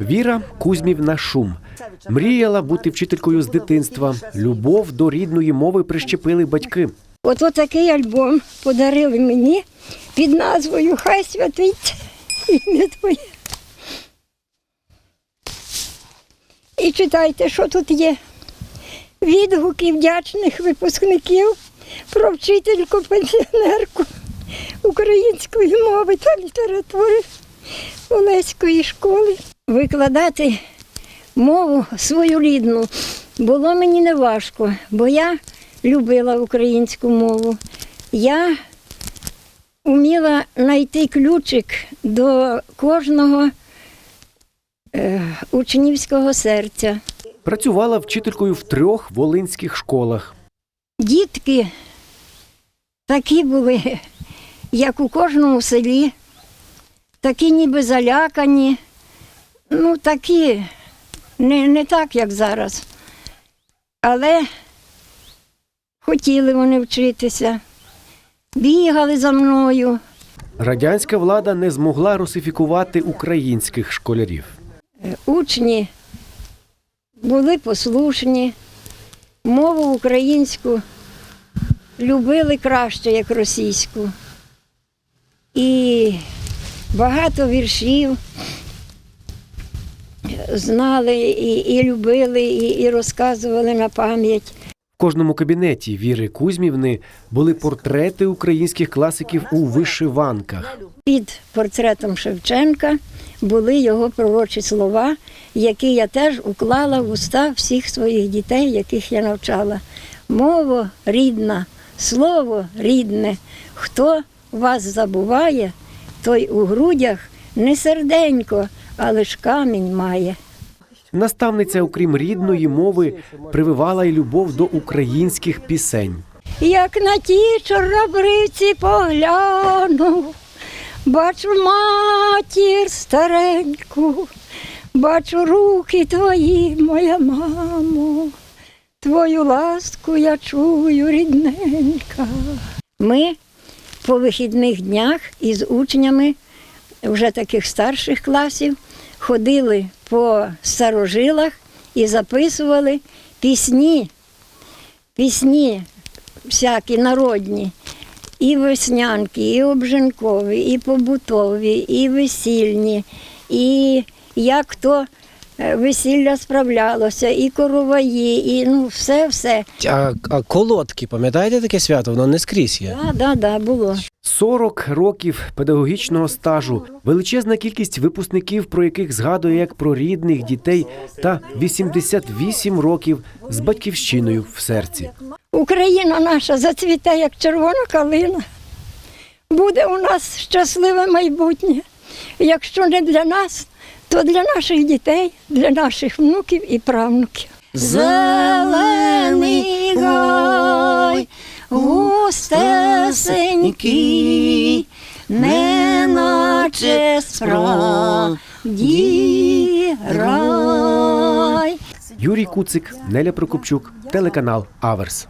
Віра Кузьмівна Шум мріяла бути вчителькою з дитинства. Любов до рідної мови прищепили батьки. От такий альбом подарили мені під назвою Хай святить ім'я Твоє. І читайте, що тут є. Відгуки вдячних випускників про вчительку пенсіонерку української мови та літератури Олеської школи. Викладати мову свою рідну було мені неважко, бо я любила українську мову. Я вміла знайти ключик до кожного е, учнівського серця. Працювала вчителькою в трьох волинських школах. Дітки такі були, як у кожному селі, такі ніби залякані, ну такі, не, не так, як зараз. Але хотіли вони вчитися, бігали за мною. Радянська влада не змогла русифікувати українських школярів. Е, Учні були послушні, мову українську любили краще, як російську. І багато віршів знали і, і любили, і, і розказували на пам'ять. В кожному кабінеті Віри Кузьмівни були портрети українських класиків у вишиванках. Під портретом Шевченка були його пророчі слова, які я теж уклала в уста всіх своїх дітей, яких я навчала. Мова рідна, слово рідне. Хто вас забуває, той у грудях не серденько, а лиш камінь має. Наставниця, окрім рідної мови, прививала й любов до українських пісень. Як на ті чорнобривці погляну, бачу матір стареньку, бачу руки твої, моя мамо, твою ласку я чую, рідненька. Ми по вихідних днях із учнями вже таких старших класів ходили по старожилах і записували пісні пісні всякі народні, і веснянки, і обжинкові, і побутові, і весільні, і як то весілля справлялося, і короваї, і ну все-все. А, а колодки, пам'ятаєте таке свято? Воно не скрізь є. Да, да, да, було. 40 років педагогічного стажу, величезна кількість випускників, про яких згадує як про рідних дітей, та 88 років з батьківщиною в серці. Україна наша зацвіте, як червона калина. Буде у нас щасливе майбутнє. Якщо не для нас, то для наших дітей, для наших внуків і правнуків. Зелений гай, густесенький, неначе справді рай. Юрій Куцик, Неля Прокопчук, телеканал Аверс.